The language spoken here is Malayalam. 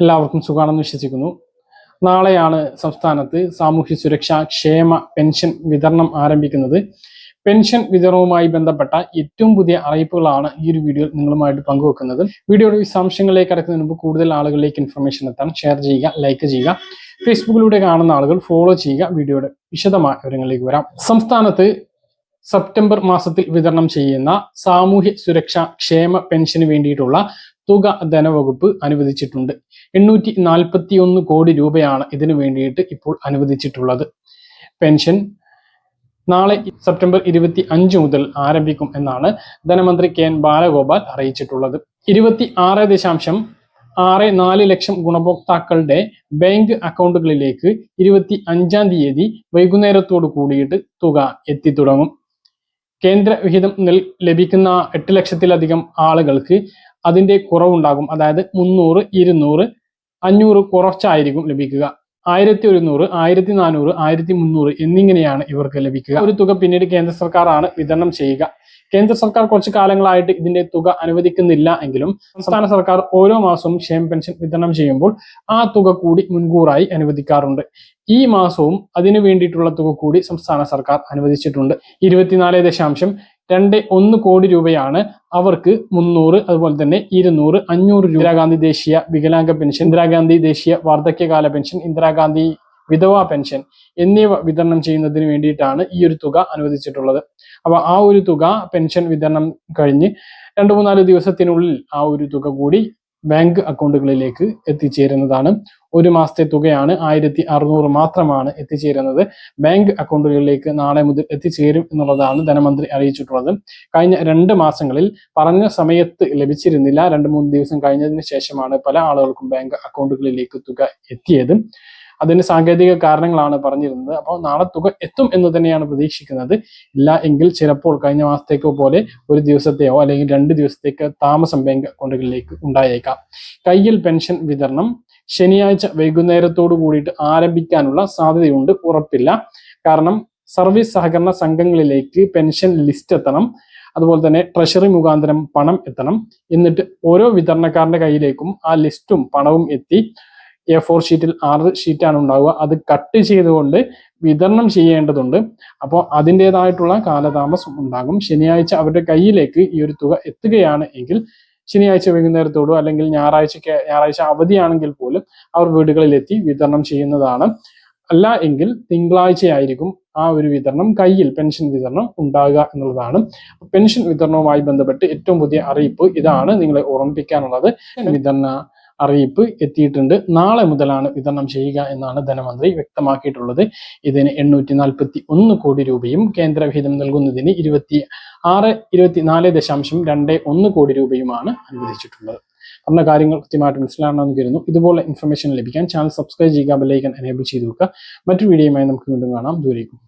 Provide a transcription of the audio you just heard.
എല്ലാവർക്കും സുഖമാണെന്ന് വിശ്വസിക്കുന്നു. നാളെയാണ് സംസ്ഥാനത്ത് സാമൂഹ്യ സുരക്ഷാ ക്ഷേമ പെൻഷൻ വിതരണം ആരംഭിക്കുന്നത്. പെൻഷൻ വിതരണവുമായി ബന്ധപ്പെട്ട ഏറ്റവും പുതിയ അറിയിപ്പുകളാണ് ഈ ഒരു വീഡിയോയിൽ നിങ്ങളുമായിട്ട് പങ്കുവെക്കുന്നത്. വീഡിയോയുടെ വിശദാംശങ്ങളിലേക്ക് കടക്കുന്നതിന് മുമ്പ് കൂടുതൽ ആളുകളിലേക്ക് ഇൻഫർമേഷൻ എത്താൻ ഷെയർ ചെയ്യുക ലൈക്ക് ചെയ്യുക. ഫേസ്ബുക്കിലൂടെ കാണുന്ന ആളുകൾ ഫോളോ ചെയ്യുക. വീഡിയോയുടെ വിശദമായ വിവരങ്ങളിലേക്ക് വരാം. സംസ്ഥാനത്ത് സെപ്റ്റംബർ മാസത്തിൽ വിതരണം ചെയ്യുന്ന സാമൂഹ്യ സുരക്ഷാ ക്ഷേമ പെൻഷന് വേണ്ടിയിട്ടുള്ള തുക ധനവകുപ്പ് അനുവദിച്ചിട്ടുണ്ട്. എണ്ണൂറ്റി നാൽപ്പത്തി ഒന്ന് കോടി രൂപയാണ് ഇതിനു വേണ്ടിയിട്ട് ഇപ്പോൾ അനുവദിച്ചിട്ടുള്ളത്. പെൻഷൻ നാളെ സെപ്റ്റംബർ ഇരുപത്തി അഞ്ച് മുതൽ ആരംഭിക്കും എന്നാണ് ധനമന്ത്രി കെ എൻ ബാലഗോപാൽ അറിയിച്ചിട്ടുള്ളത്. ഇരുപത്തി ആറ് ദശാംശം ആറ് നാല് ലക്ഷം ഗുണഭോക്താക്കളുടെ ബാങ്ക് അക്കൗണ്ടുകളിലേക്ക് ഇരുപത്തി അഞ്ചാം തീയതി വൈകുന്നേരത്തോട് കൂടിയിട്ട് തുക എത്തിത്തുടങ്ങും. കേന്ദ്ര വിഹിതം ലഭിക്കുന്ന എട്ട് ലക്ഷത്തിലധികം ആളുകൾക്ക് അതിന്റെ കുറവുണ്ടാകും. അതായത് മുന്നൂറ് ഇരുന്നൂറ് അഞ്ഞൂറ് കുറച്ചായിരിക്കും ലഭിക്കുക. ആയിരത്തി ഒരുന്നൂറ് ആയിരത്തി നാനൂറ് ആയിരത്തി മുന്നൂറ് എന്നിങ്ങനെയാണ് ഇവർക്ക് ലഭിക്കുക. ഒരു തുക പിന്നീട് കേന്ദ്ര സർക്കാരാണ് വിതരണം ചെയ്യുക. കേന്ദ്ര സർക്കാർ കുറച്ച് കാലങ്ങളായിട്ട് ഇതിന്റെ തുക അനുവദിക്കുന്നില്ല എങ്കിലും സംസ്ഥാന സർക്കാർ ഓരോ മാസവും ക്ഷേമ പെൻഷൻ വിതരണം ചെയ്യുമ്പോൾ ആ തുക കൂടി മുൻകൂറായി അനുവദിക്കാറുണ്ട്. ഈ മാസവും അതിനു വേണ്ടിയിട്ടുള്ള തുക കൂടി സംസ്ഥാന സർക്കാർ അനുവദിച്ചിട്ടുണ്ട്. ഇരുപത്തിനാല് ദശാംശം രണ്ട് ഒന്ന് കോടി രൂപയാണ് അവർക്ക് മുന്നൂറ് അതുപോലെ തന്നെ ഇരുന്നൂറ് അഞ്ഞൂറ് ഇന്ദിരാഗാന്ധി ദേശീയ വികലാംഗ പെൻഷൻ ഇന്ദിരാഗാന്ധി ദേശീയ വാർദ്ധക്യകാല പെൻഷൻ ഇന്ദിരാഗാന്ധി വിധവാ പെൻഷൻ എന്നിവ വിതരണം ചെയ്യുന്നതിന് വേണ്ടിയിട്ടാണ് ഈ ഒരു തുക അനുവദിച്ചിട്ടുള്ളത്. അപ്പൊ ആ ഒരു തുക പെൻഷൻ വിതരണം കഴിഞ്ഞ് രണ്ടു മൂന്നാൽ ദിവസത്തിനുള്ളിൽ ആ ഒരു തുക കൂടി ബാങ്ക് അക്കൗണ്ടുകളിലേക്ക് എത്തിച്ചേരുന്നതാണ്. ഒരു മാസത്തെ തുകയാണ് ആയിരത്തി അറുന്നൂറ് മാത്രമാണ് എത്തിച്ചേരുന്നത്. ബാങ്ക് അക്കൗണ്ടുകളിലേക്ക് നാളെ മുതൽ എത്തിച്ചേരും എന്നുള്ളതാണ് ധനമന്ത്രി അറിയിച്ചിട്ടുള്ളത്. കഴിഞ്ഞ രണ്ട് മാസങ്ങളിൽ പറഞ്ഞ സമയത്ത് ലഭിച്ചിരുന്നില്ല. രണ്ട് മൂന്ന് ദിവസം കഴിഞ്ഞതിന് ശേഷമാണ് പല ആളുകൾക്കും ബാങ്ക് അക്കൗണ്ടുകളിലേക്ക് തുക എത്തിയത്. അതിന് സാങ്കേതിക കാരണങ്ങളാണ് പറഞ്ഞിരുന്നത്. അപ്പോൾ നാളെ തുക എത്തും എന്ന് തന്നെയാണ് പ്രതീക്ഷിക്കുന്നത്. ഇല്ല എങ്കിൽ ചിലപ്പോൾ കഴിഞ്ഞ മാസത്തേക്കോ പോലെ ഒരു ദിവസത്തെയോ അല്ലെങ്കിൽ രണ്ട് ദിവസത്തേക്ക് താമസം ബാങ്ക് അക്കൗണ്ടുകളിലേക്ക് ഉണ്ടായേക്കാം. കയ്യിൽ പെൻഷൻ വിതരണം ശനിയാഴ്ച വൈകുന്നേരത്തോടു കൂടിയിട്ട് ആരംഭിക്കാനുള്ള സാധ്യതയുണ്ട്. ഉറപ്പില്ല. കാരണം സർവീസ് സഹകരണ സംഘങ്ങളിലേക്ക് പെൻഷൻ ലിസ്റ്റ് എത്തണം. അതുപോലെ തന്നെ ട്രഷറി മുഖാന്തരം പണം എത്തണം. എന്നിട്ട് ഓരോ വിതരണക്കാരന്റെ കയ്യിലേക്കും ആ ലിസ്റ്റും പണവും എത്തി. എ ഫോർ ഷീറ്റിൽ ആറ് ഷീറ്റാണ് ഉണ്ടാവുക. അത് കട്ട് ചെയ്തുകൊണ്ട് വിതരണം ചെയ്യേണ്ടതുണ്ട്. അപ്പോൾ അതിന്റെതായിട്ടുള്ള കാലതാമസം ഉണ്ടാകും. ശനിയാഴ്ച അവരുടെ കയ്യിലേക്ക് ഈ ഒരു തുക എത്തുകയാണ് എങ്കിൽ ശനിയാഴ്ച വൈകുന്നേരത്തോടോ അല്ലെങ്കിൽ ഞായറാഴ്ചക്ക് ഞായറാഴ്ച അവധിയാണെങ്കിൽ പോലും അവർ വീടുകളിലെത്തി വിതരണം ചെയ്യുന്നതാണ്. അല്ല എങ്കിൽ തിങ്കളാഴ്ചയായിരിക്കും ആ ഒരു വിതരണം കയ്യിൽ പെൻഷൻ വിതരണം ഉണ്ടാകുക എന്നുള്ളതാണ്. പെൻഷൻ വിതരണവുമായി ബന്ധപ്പെട്ട് ഏറ്റവും പുതിയ അറിയിപ്പ് ഇതാണ്. നിങ്ങളെ ഓർമ്മിപ്പിക്കാനുള്ളത്. വിതരണ അറിയിപ്പ് എത്തിയിട്ടുണ്ട്. നാളെ മുതലാണ് വിതരണം ചെയ്യുക എന്നാണ് ധനമന്ത്രി വ്യക്തമാക്കിയിട്ടുള്ളത്. ഇതിന് എണ്ണൂറ്റി നാൽപ്പത്തി ഒന്ന് കോടി രൂപയും കേന്ദ്രവിഹിതം നൽകുന്നതിന് ഇരുപത്തി ആറ് ഇരുപത്തിനാല് ദശാംശം രണ്ട് ഒന്ന് കോടി രൂപയുമാണ് അനുവദിച്ചിട്ടുള്ളത്. പറഞ്ഞ കാര്യങ്ങൾ കൃത്യമായിട്ട് മനസ്സിലാണെന്ന് കരുതുന്നു. ഇതുപോലെ ഇൻഫർമേഷൻ ലഭിക്കാൻ ചാനൽ സബ്സ്ക്രൈബ് ചെയ്യുക ബെല്ലൈക്കൻ എനേബിൾ ചെയ്ത് വെക്കുക. മറ്റു വീഡിയോയുമായി നമുക്ക് വീണ്ടും കാണാം. ദൂരേക്കും.